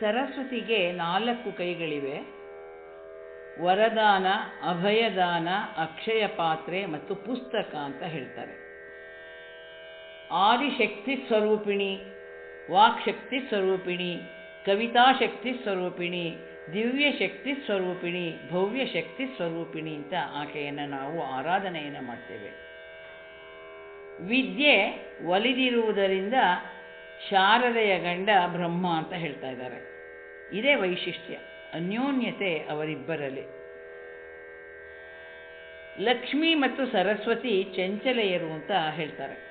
ಸರಸ್ವತಿಗೆ ನಾಲ್ಕು ಕೈಗಳಿವೆ. ವರದಾನ, ಅಭಯದಾನ, ಅಕ್ಷಯ ಪಾತ್ರೆ ಮತ್ತು ಪುಸ್ತಕ ಅಂತ ಹೇಳ್ತಾರೆ. ಆದಿಶಕ್ತಿ ಸ್ವರೂಪಿಣಿ, ವಾಕ್ಶಕ್ತಿ ಸ್ವರೂಪಿಣಿ ಕವಿತಾಶಕ್ತಿ ಸ್ವರೂಪಿಣಿ, ದಿವ್ಯ ಶಕ್ತಿ ಸ್ವರೂಪಿಣಿ, ಭವ್ಯ ಶಕ್ತಿ ಸ್ವರೂಪಿಣಿ ಅಂತ ಆಕೆಯನ್ನು ನಾವು ಆರಾಧನೆಯನ್ನು ಮಾಡ್ತೇವೆ. ವಿದ್ಯೆ ಒಲಿದಿರುವುದರಿಂದ ಶಾರದೆಯ ಗಂಡ ಬ್ರಹ್ಮ ಅಂತ ಹೇಳ್ತಾ ಇದ್ದಾರೆ. ಇದೇ ವೈಶಿಷ್ಟ್ಯ, ಅನ್ಯೋನ್ಯತೆ ಅವರಿಬ್ಬರಲ್ಲಿ. ಲಕ್ಷ್ಮಿ ಮತ್ತು ಸರಸ್ವತಿ ಚಂಚಲೆಯರು ಅಂತ ಹೇಳ್ತಾರೆ.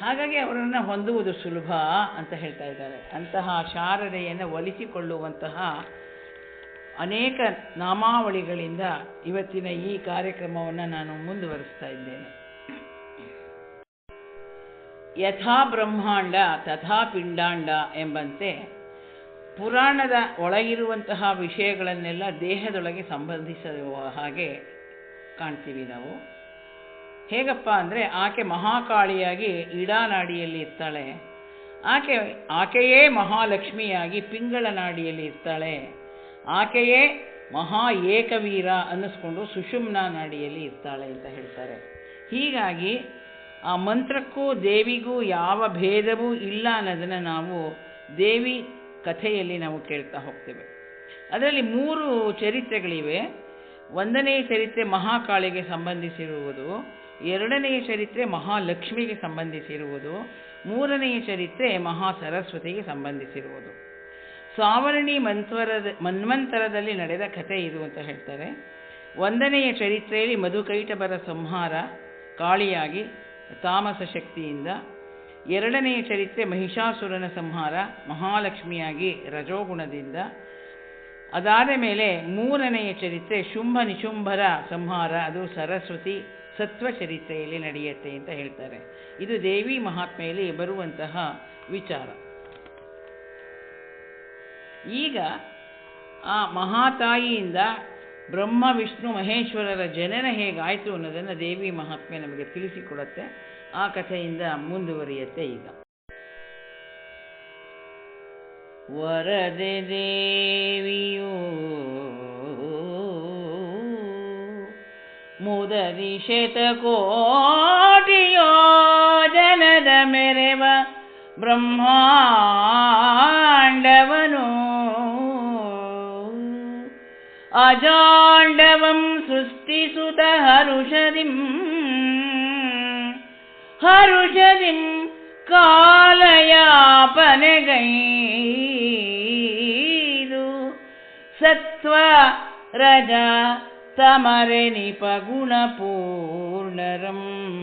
ಹಾಗಾಗಿ ಅವರನ್ನು ಹೊಂದುವುದು ಸುಲಭ ಅಂತ ಹೇಳ್ತಾ ಇದ್ದಾರೆ. ಅಂತಹ ಶಾರದೆಯನ್ನು ಒಲಿಸಿಕೊಳ್ಳುವಂತಹ ಅನೇಕ ನಾಮಾವಳಿಗಳಿಂದ ಇವತ್ತಿನ ಈ ಕಾರ್ಯಕ್ರಮವನ್ನು ನಾನು ಮುಂದುವರಿಸ್ತಾ ಇದ್ದೇನೆ. ಯಥಾ ಬ್ರಹ್ಮಾಂಡ, ತಥಾ ಪಿಂಡಾಂಡ ಎಂಬಂತೆ ಪುರಾಣದ ಒಳಗಿರುವಂತಹ ವಿಷಯಗಳನ್ನೆಲ್ಲ ದೇಹದೊಳಗೆ ಸಂಬಂಧಿಸುವ ಹಾಗೆ ಕಾಣ್ತೀವಿ ನಾವು. ಹೇಗಪ್ಪ ಅಂದರೆ ಆಕೆ ಮಹಾಕಾಳಿಯಾಗಿ ಇಡಾನಾಡಿಯಲ್ಲಿ ಇರ್ತಾಳೆ. ಆಕೆ, ಆಕೆಯೇ ಮಹಾಲಕ್ಷ್ಮಿಯಾಗಿ ಪಿಂಗಳ ನಾಡಿಯಲ್ಲಿ ಇರ್ತಾಳೆ. ಆಕೆಯೇ ಮಹಾ ಏಕವೀರ ಅನ್ನಿಸ್ಕೊಂಡು ಸುಷುಮ್ನ ನಾಡಿಯಲ್ಲಿ ಇರ್ತಾಳೆ ಅಂತ ಹೇಳ್ತಾರೆ. ಹೀಗಾಗಿ ಆ ಮಂತ್ರಕ್ಕೂ ದೇವಿಗೂ ಯಾವ ಭೇದವೂ ಇಲ್ಲ ಅನ್ನೋದನ್ನು ನಾವು ದೇವಿ ಕಥೆಯಲ್ಲಿ ನಾವು ಕೇಳ್ತಾ ಹೋಗ್ತೇವೆ. ಅದರಲ್ಲಿ ಮೂರು ಚರಿತ್ರೆಗಳಿವೆ. ಒಂದನೇ ಚರಿತ್ರೆ ಮಹಾಕಾಳಿಗೆ ಸಂಬಂಧಿಸಿರುವುದು ಎರಡನೆಯ ಚರಿತ್ರೆ ಮಹಾಲಕ್ಷ್ಮಿಗೆ ಸಂಬಂಧಿಸಿರುವುದು ಮೂರನೆಯ ಚರಿತ್ರೆ ಮಹಾ ಸರಸ್ವತಿಗೆ ಸಂಬಂಧಿಸಿರುವುದು. ಸಾವರಣಿ ಮಂತ್ವರದ, ಮನ್ವಂತರದಲ್ಲಿ ನಡೆದ ಕಥೆ ಇದು ಅಂತ ಹೇಳ್ತಾರೆ. ಒಂದನೆಯ ಚರಿತ್ರೆಯಲ್ಲಿ ಮಧುಕೈಟಬರ ಸಂಹಾರ, ಕಾಳಿಯಾಗಿ ತಾಮಸ ಶಕ್ತಿಯಿಂದ ಎರಡನೆಯ ಚರಿತ್ರೆ ಮಹಿಷಾಸುರನ ಸಂಹಾರ ಮಹಾಲಕ್ಷ್ಮಿಯಾಗಿ ರಜೋಗುಣದಿಂದ. ಅದಾದ ಮೇಲೆ ಮೂರನೆಯ ಚರಿತ್ರೆ ಶುಂಭ ನಿಶುಂಭರ ಸಂಹಾರ, ಅದು ಸರಸ್ವತಿ ಸತ್ವ ಚರಿತ್ರೆಯಲ್ಲಿ ನಡೆಯುತ್ತೆ ಅಂತ ಹೇಳ್ತಾರೆ. ಇದು ದೇವಿ ಮಹಾತ್ಮೆಯಲ್ಲಿ ಬರುವಂತಹ ವಿಚಾರ. ಈಗ ಆ ಮಹಾತಾಯಿಯಿಂದ ಬ್ರಹ್ಮ, ವಿಷ್ಣು, ಮಹೇಶ್ವರರ ಜನನ ಹೇಗಾಯಿತು ಅನ್ನೋದನ್ನು ದೇವಿ ಮಹಾತ್ಮೆ ನಮಗೆ ತಿಳಿಸಿಕೊಡುತ್ತೆ. ಆ ಕಥೆಯಿಂದ ಮುಂದುವರಿಯುತ್ತೆ ಈಗ. ವರದೆ ದೇವಿಯು ಮುದರಿ ಶತಕೋಟಿಯೋ ಜನದ ಮೆರೆವ ಬ್ರಹ್ಮಾಂಡವನು अजाण्डवम् सृष्टिसुत हरुषदिम् हरुषदिम् कालयापनगैरु। सत्त्व रजा समरनिपगुणपूर्णरम्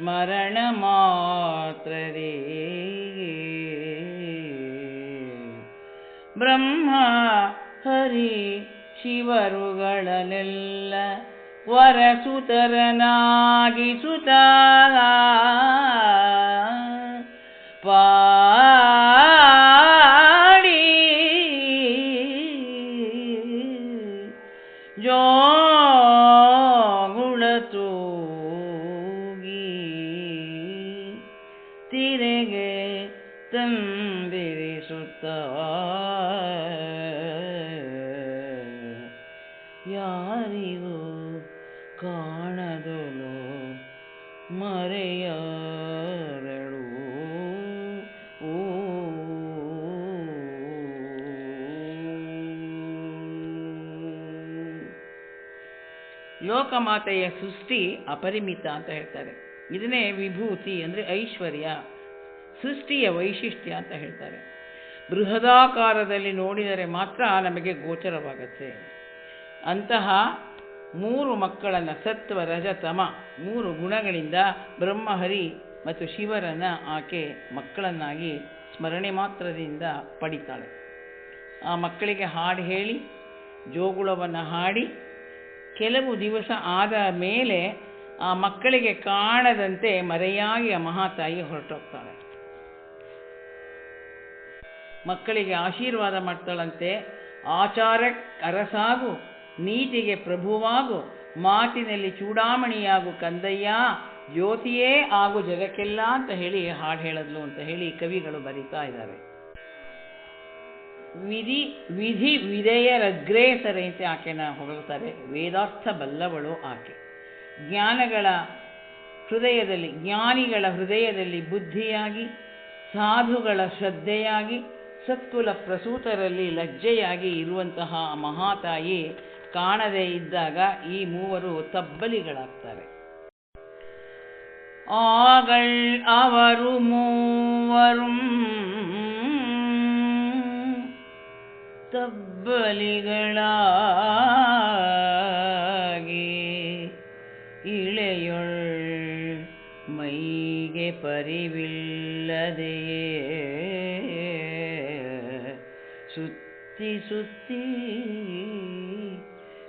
निपगुण ಬ್ರಹ್ಮ ಹರಿ ಶಿವರುಗಳನ್ನೆಲ್ಲ ವರಸುತರನಾಗಿಸುತ್ತ ಪಾಡಿ ಜೋಗುಳತೂಗಿ ತಿರೆಗೆ ತಂದಿರಿಸುತ್ತ ಯಾರಿಗೂ ಕಾಣದಲು ಮರೆಯರಳು. ಲೋಕಮಾತೆಯ ಸೃಷ್ಟಿ ಅಪರಿಮಿತ ಅಂತ ಹೇಳ್ತಾರೆ. ಇದನ್ನೇ ವಿಭೂತಿ ಅಂದರೆ ಐಶ್ವರ್ಯ. ಸೃಷ್ಟಿಯ ವೈಶಿಷ್ಟ್ಯ ಅಂತ ಹೇಳ್ತಾರೆ. ಬೃಹದಾಕಾರದಲ್ಲಿ ನೋಡಿದರೆ ಮಾತ್ರ ನಮಗೆ ಗೋಚರವಾಗುತ್ತೆ. ಅಂತಹ ಮೂರು ಮಕ್ಕಳನ್ನು ಸತ್ವ ರಜತಮ ಮೂರು ಗುಣಗಳಿಂದ ಬ್ರಹ್ಮಹರಿ ಮತ್ತು ಶಿವರನ್ನು ಆಕೆ ಮಕ್ಕಳನ್ನಾಗಿ ಸ್ಮರಣೆ ಮಾತ್ರದಿಂದ ಪಡಿತಾಳೆ. ಆ ಮಕ್ಕಳಿಗೆ ಹಾಡು ಹೇಳಿ, ಜೋಗುಳವನ್ನು ಹಾಡಿ, ಕೆಲವು ದಿವಸ ಆದ ಮೇಲೆ ಆ ಮಕ್ಕಳಿಗೆ ಕಾಣದಂತೆ ಮರೆಯಾಗಿ ಆ ಮಹಾತಾಯಿ ಹೊರಟೋಗ್ತಾಳೆ. ಮಕ್ಕಳಿಗೆ ಆಶೀರ್ವಾದ ಮಾಡ್ತಾಳಂತೆ. ಆಚಾರ ಅರಸಾಗು, ನೀತಿಗೆ ಪ್ರಭುವಾಗು, ಮಾತಿನಲ್ಲಿ ಚೂಡಾಮಣಿಯಾಗು ಕಂದಯ್ಯ, ಜ್ಯೋತಿಯೇ ಆಗು ಜಗಕ್ಕೆಲ್ಲ ಅಂತ ಹೇಳಿ ಹಾಡು ಹೇಳದ್ಲು ಅಂತ ಹೇಳಿ ಕವಿಗಳು ಬರೀತಾ ಇದ್ದಾರೆ ವಿಧಿ ವಿಧಿ ವಿಧೇಯರಗ್ರೇಸರೆ ಅಂತ ಆಕೆನ ಹೊಗಳ್ತಾರೆ. ವೇದಾರ್ಥ ಬಲ್ಲವಳು ಆಕೆ. ಜ್ಞಾನಗಳ ಹೃದಯದಲ್ಲಿ, ಜ್ಞಾನಿಗಳ ಹೃದಯದಲ್ಲಿ ಬುದ್ಧಿಯಾಗಿ, ಸಾಧುಗಳ ಶ್ರದ್ಧೆಯಾಗಿ ಸತ್ಕುಲ ಪ್ರಸೂತರಲ್ಲಿ ಲಜ್ಜೆಯಾಗಿ ಇರುವಂತಹ ಮಹಾತಾಯಿ ಕಾಣದೇ ಇದ್ದಾಗ ಈ ಮೂವರು ತಬ್ಬಲಿಗಳಾಗ್ತಾರೆ. ಆಗಳ್ ಅವರು ಮೂವರು ತಬ್ಬಲಿಗಳಾಗಿ ಇಳೆಯೊಳ್ ಮೈಗೆ ಪರಿವಿಲ್ಲದೆಯೇ? ಸುತ್ತಿ ಸುತ್ತಿ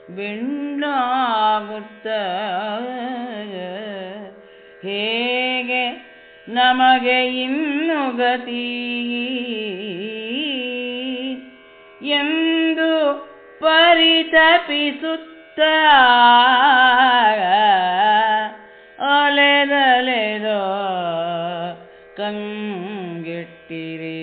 ಬೆಣ್ಣಾಗುತ್ತ ಹೇಗೆ ನಮಗೆ ಇನ್ನು ಗತಿ? ಎಂದು ಪರಿತಪಿಸುತ್ತ ಅಲೆದಲೆದೋ ಕಂಗೆಟ್ಟಿರೇ.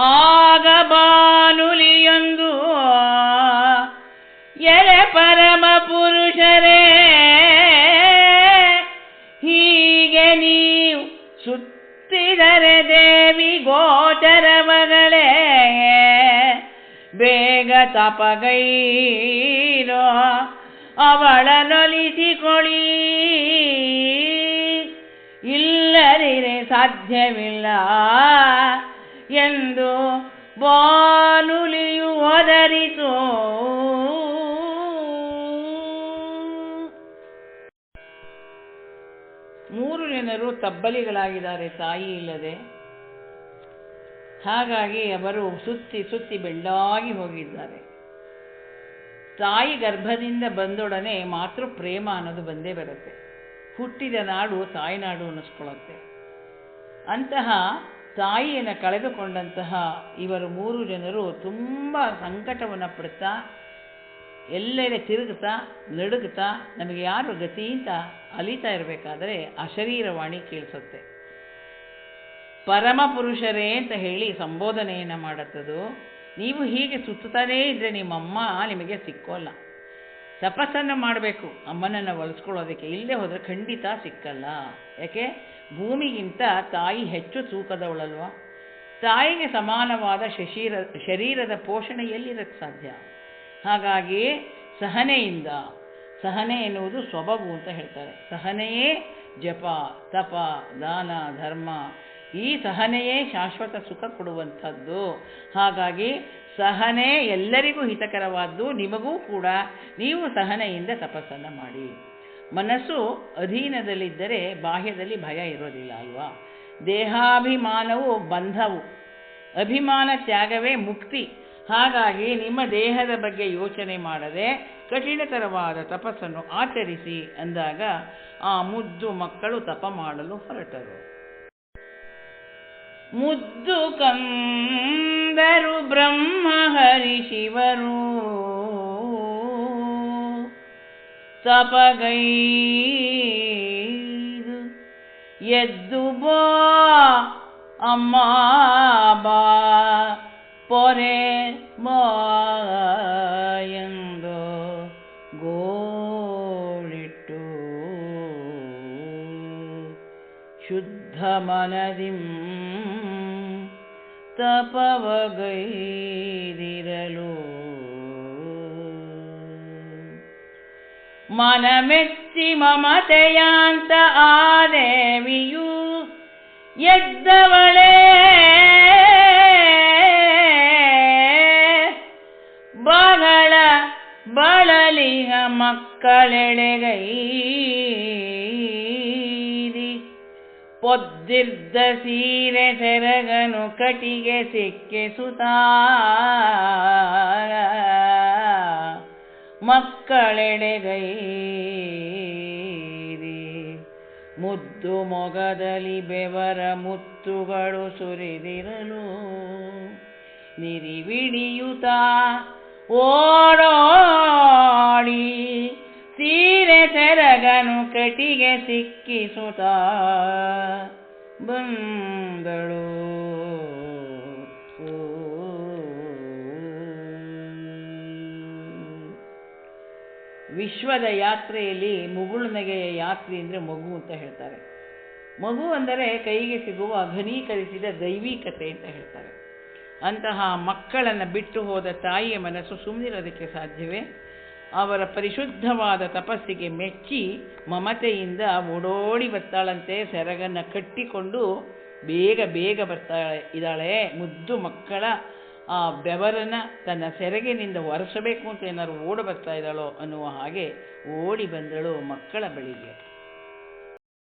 ಆಗ ಬಾನುಲಿಯೊಂದು ಎಲೆ ಪರಮ ಪುರುಷರೇ, ಹೀಗೆ ನೀವು ಸುತ್ತಿದರೆ ದೇವಿ ಗೋಚರ ಮಗಳೇ, ಬೇಗ ತಪಗೈರೋ ಅವಳ ನೊಲಿಸಿಕೊಳ್ಳಿ ಇಲ್ಲದಿರೆ ಸಾಧ್ಯವಿಲ್ಲ ಎಂದು ಬಾನುಲಿಯು ಒದರಿಸೋ. ಮೂರು ಜನರು ತಬ್ಬಲಿಗಳಾಗಿದ್ದಾರೆ, ತಾಯಿ ಇಲ್ಲದೆ. ಹಾಗಾಗಿ ಅವರು ಸುತ್ತಿ ಸುತ್ತಿ ಬೆಳ್ಳಾಗಿ ಹೋಗಿದ್ದಾರೆ. ತಾಯಿ ಗರ್ಭದಿಂದ ಬಂದೊಡನೆ ಮಾತೃ ಪ್ರೇಮ ಅನ್ನೋದು ಬಂದೇ ಬರುತ್ತೆ. ಹುಟ್ಟಿದ ನಾಡು ತಾಯ್ನಾಡು ಅನ್ನಿಸ್ಕೊಳ್ಳುತ್ತೆ. ಅಂತಹ ತಾಯಿಯನ್ನು ಕಳೆದುಕೊಂಡಂತಹ ಇವರು ಮೂರು ಜನರು ತುಂಬ ಸಂಕಟವನ್ನು ಪಡ್ತಾ ಎಲ್ಲೆಡೆ ತಿರುಗುತ್ತಾ ನಡುಗುತ್ತಾ ನಮಗೆ ಯಾರು ಗತಿ ಅಂತ ಅಲಿತಾ ಇರಬೇಕಾದ್ರೆ ಅಶರೀರವಾಣಿ ಕೇಳಿಸುತ್ತೆ. ಪರಮ ಪುರುಷರೇ ಅಂತ ಹೇಳಿ ಸಂಬೋಧನೆಯನ್ನು ಮಾಡುತ್ತದು. ನೀವು ಹೀಗೆ ಸುತ್ತುತ್ತಾನೇ ಇದ್ದರೆ ನಿಮ್ಮಮ್ಮ ನಿಮಗೆ ಸಿಕ್ಕೋಲ್ಲ. ತಪಸ್ಸನ್ನು ಮಾಡಬೇಕು. ಅಮ್ಮನನ್ನು ಒಲಿಸ್ಕೊಳ್ಳೋದಕ್ಕೆ ಇಲ್ಲದೆ ಹೋದರೆ ಖಂಡಿತ ಸಿಕ್ಕಲ್ಲ. ಯಾಕೆ? ಭೂಮಿಗಿಂತ ತಾಯಿ ಹೆಚ್ಚು ತೂಕದವಳಲ್ವ? ತಾಯಿಗೆ ಸಮಾನವಾದ ಶಶೀರ, ಶರೀರದ ಪೋಷಣೆ ಎಲ್ಲಿರಕ್ಕೆ ಸಾಧ್ಯ? ಹಾಗಾಗಿ ಸಹನೆಯಿಂದ, ಸಹನೆ ಎನ್ನುವುದು ಸೊಬಗು ಅಂತ ಹೇಳ್ತಾರೆ. ಸಹನೆಯೇ ಜಪ, ತಪ, ದಾನ, ಧರ್ಮ ಈ ಸಹನೆಯೇ ಶಾಶ್ವತ ಸುಖ ಕೊಡುವಂಥದ್ದು. ಹಾಗಾಗಿ ಸಹನೆ ಎಲ್ಲರಿಗೂ ಹಿತಕರವಾದ್ದು, ನಿಮಗೂ ಕೂಡ. ನೀವು ಸಹನೆಯಿಂದ ತಪಸ್ಸನ್ನು ಮಾಡಿ. ಮನಸ್ಸು ಅಧೀನದಲ್ಲಿದ್ದರೆ ಬಾಹ್ಯದಲ್ಲಿ ಭಯ ಇರೋದಿಲ್ಲ ಅಲ್ವಾ? ದೇಹಾಭಿಮಾನವು ಬಂಧವು. ಅಭಿಮಾನ ತ್ಯಾಗವೇ ಮುಕ್ತಿ. ಹಾಗಾಗಿ ನಿಮ್ಮ ದೇಹದ ಬಗ್ಗೆ ಯೋಚನೆ ಮಾಡದೆ ಕಠಿಣತರವಾದ ತಪಸ್ಸನ್ನು ಆಚರಿಸಿ ಅಂದಾಗ ಆ ಮುದ್ದು ಮಕ್ಕಳು ತಪ ಮಾಡಲು ಹೊರಟರು. मुद्दुकन्दरु ब्रह्म हरि शिवरूप तपगै यद्दुबो अम्माबा पोरे मयो गोटु शुद्धमनदिम् ತಪವಗೈದಿರಲು ಮನಮೆಚ್ಚಿ ಮಮತೆಯಾಂತ ಆ ದೇವಿಯು ಎದ್ದವಳೇ. ಬಹಳ ಬಳಲಿಗ ಮಕ್ಕಳೆಳೆಗೈದಿ ಪೊದ್ದಿರ್ದ ಸೀರೆ ಸೆರಗನು ಕಟಿಗೆ ಸುತ ಮಕ್ಕಳೆಡೆಗೈರಿ ಮುದ್ದು ಮೊಗದಲ್ಲಿ ಬೆವರ ಮುತ್ತುಗಳು ಸುರಿದಿರಲು. ನಿರಿವಿಣಿಯುತ ಓಡೋಡಿ ಸೀರೆ ತೆರಗನು ಕಟಿಗೆ ಸಿಕ್ಕಿಸುತ್ತ ಬಂದಳು. ವಿಶ್ವದ ಯಾತ್ರೆಯಲ್ಲಿ ಮುಗುಳುನಗೆಯ ಯಾತ್ರೆ ಅಂದರೆ ಮಗು ಅಂತ ಹೇಳ್ತಾರೆ. ಮಗು ಅಂದರೆ ಕೈಗೆ ಸಿಗುವ ಘನೀಕರಿಸಿದ ದೈವಿಕತೆ ಅಂತ ಹೇಳ್ತಾರೆ. ಅಂತಹ ಮಕ್ಕಳನ್ನು ಬಿಟ್ಟು ಹೋದ ತಾಯಿಯ ಮನಸ್ಸು ಸುಮ್ಮನಿರೋದಕ್ಕೆ ಸಾಧ್ಯವೇ? ಅವರ ಪರಿಶುದ್ಧವಾದ ತಪಸ್ಸಿಗೆ ಮೆಚ್ಚಿ ಮಮತೆಯಿಂದ ಓಡೋಡಿ ಬರ್ತಾಳಂತೆ ಸೆರಗನ್ನು ಕಟ್ಟಿಕೊಂಡು ಬೇಗ ಬೇಗ ಬರ್ತಾಳೆ. ಇದ್ದಾಳೆ, ಮುದ್ದು ಮಕ್ಕಳ ಆ ಬೆವರನ್ನು ತನ್ನ ಸೆರಗಿನಿಂದ ಒರೆಸಬೇಕು ಅಂತ ಏನಾದ್ರು ಓಡಿ ಬರ್ತಾ ಇದ್ದಾಳೋ ಅನ್ನುವ ಹಾಗೆ ಓಡಿ ಬಂದಳು ಮಕ್ಕಳ ಬಳಿಗೆ.